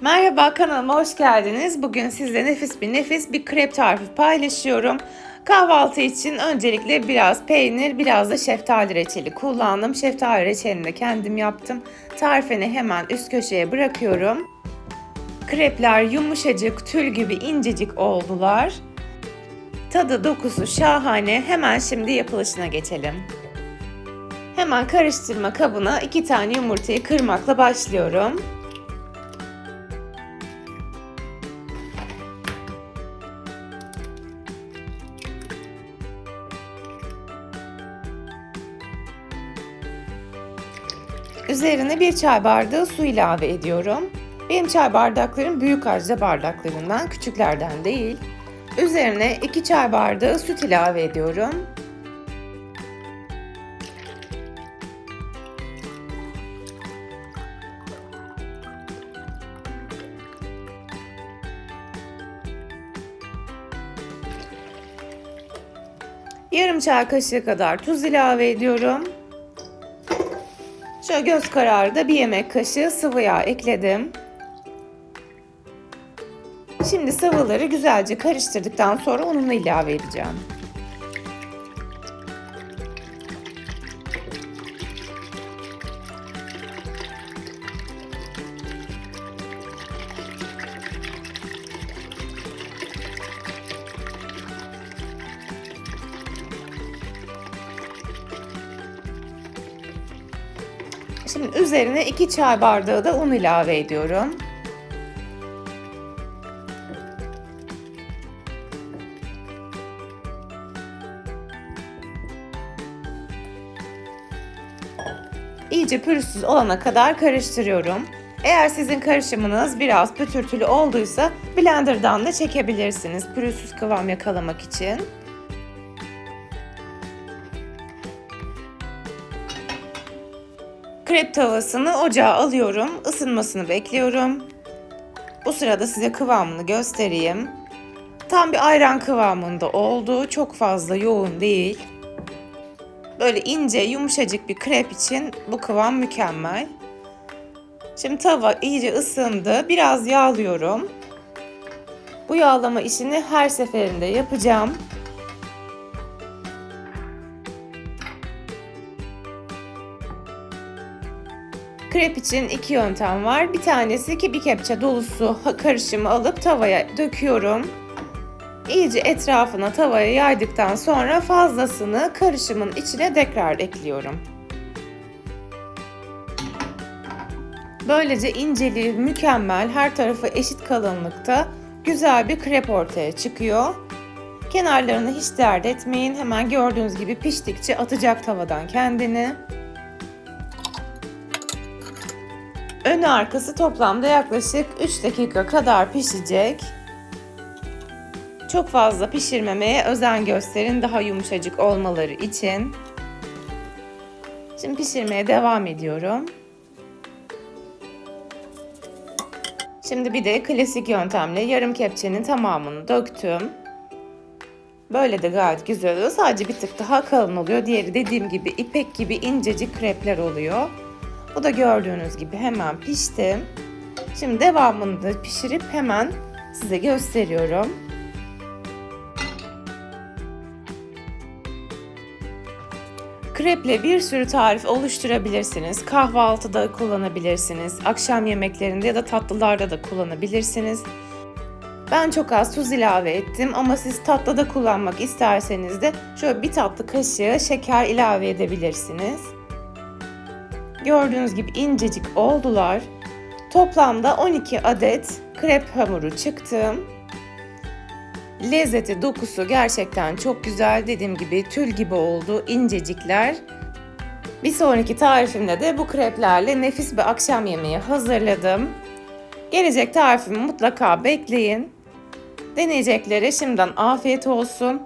Merhaba kanalıma hoş geldiniz. Bugün sizle nefis bir nefis bir krep tarifi paylaşıyorum. Kahvaltı için öncelikle biraz peynir, biraz da şeftali reçeli kullandım. Şeftali reçelini de kendim yaptım. Tarifini hemen üst köşeye bırakıyorum. Krepler yumuşacık, tül gibi incecik oldular. Tadı dokusu şahane. Hemen şimdi yapılışına geçelim. Hemen karıştırma kabına iki tane yumurtayı kırmakla başlıyorum. Üzerine bir çay bardağı su ilave ediyorum. Benim çay bardaklarım büyük ajda bardaklarından, küçüklerden değil. Üzerine 2 çay bardağı süt ilave ediyorum. Yarım çay kaşığı kadar tuz ilave ediyorum. Şöyle göz kararı da bir yemek kaşığı sıvı yağ ekledim. Şimdi sıvıları güzelce karıştırdıktan sonra ununu ilave edeceğim. Şimdi üzerine 2 çay bardağı da un ilave ediyorum. İyice pürüzsüz olana kadar karıştırıyorum. Eğer sizin karışımınız biraz pütürtülü olduysa blenderdan da çekebilirsiniz pürüzsüz kıvam yakalamak için. Krep tavasını ocağa alıyorum. Isınmasını bekliyorum. Bu sırada size kıvamını göstereyim. Tam bir ayran kıvamında oldu. Çok fazla yoğun değil. Böyle ince, yumuşacık bir krep için bu kıvam mükemmel. Şimdi tava iyice ısındı. Biraz yağlıyorum. Bu yağlama işini her seferinde yapacağım. Krep için iki yöntem var. Bir tanesi ki bir kepçe dolusu karışımı alıp tavaya döküyorum. İyice etrafına tavaya yaydıktan sonra fazlasını karışımın içine tekrar ekliyorum. Böylece inceliği mükemmel, her tarafı eşit kalınlıkta güzel bir krep ortaya çıkıyor. Kenarlarını hiç dert etmeyin. Hemen gördüğünüz gibi piştikçe atacak tavadan kendini. Ön arkası toplamda yaklaşık 3 dakika kadar pişecek. Çok fazla pişirmemeye özen gösterin daha yumuşacık olmaları için. Şimdi pişirmeye devam ediyorum. Şimdi bir de klasik yöntemle yarım kepçenin tamamını döktüm. Böyle de gayet güzel oluyor. Sadece bir tık daha kalın oluyor. Diğeri dediğim gibi ipek gibi incecik krepler oluyor. Bu da gördüğünüz gibi hemen pişti. Şimdi devamını da pişirip hemen size gösteriyorum. Kreple bir sürü tarif oluşturabilirsiniz. Kahvaltıda kullanabilirsiniz. Akşam yemeklerinde ya da tatlılarda da kullanabilirsiniz. Ben çok az tuz ilave ettim ama siz tatlıda kullanmak isterseniz de şöyle bir tatlı kaşığı şeker ilave edebilirsiniz. Gördüğünüz gibi incecik oldular. Toplamda 12 adet krep hamuru çıktı. Lezzeti, dokusu gerçekten çok güzel. Dediğim gibi tül gibi oldu, incecikler. Bir sonraki tarifimde de bu kreplerle nefis bir akşam yemeği hazırladım. Gelecek tarifimi mutlaka bekleyin. Deneyeceklere şimdiden afiyet olsun.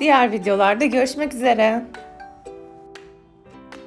Diğer videolarda görüşmek üzere.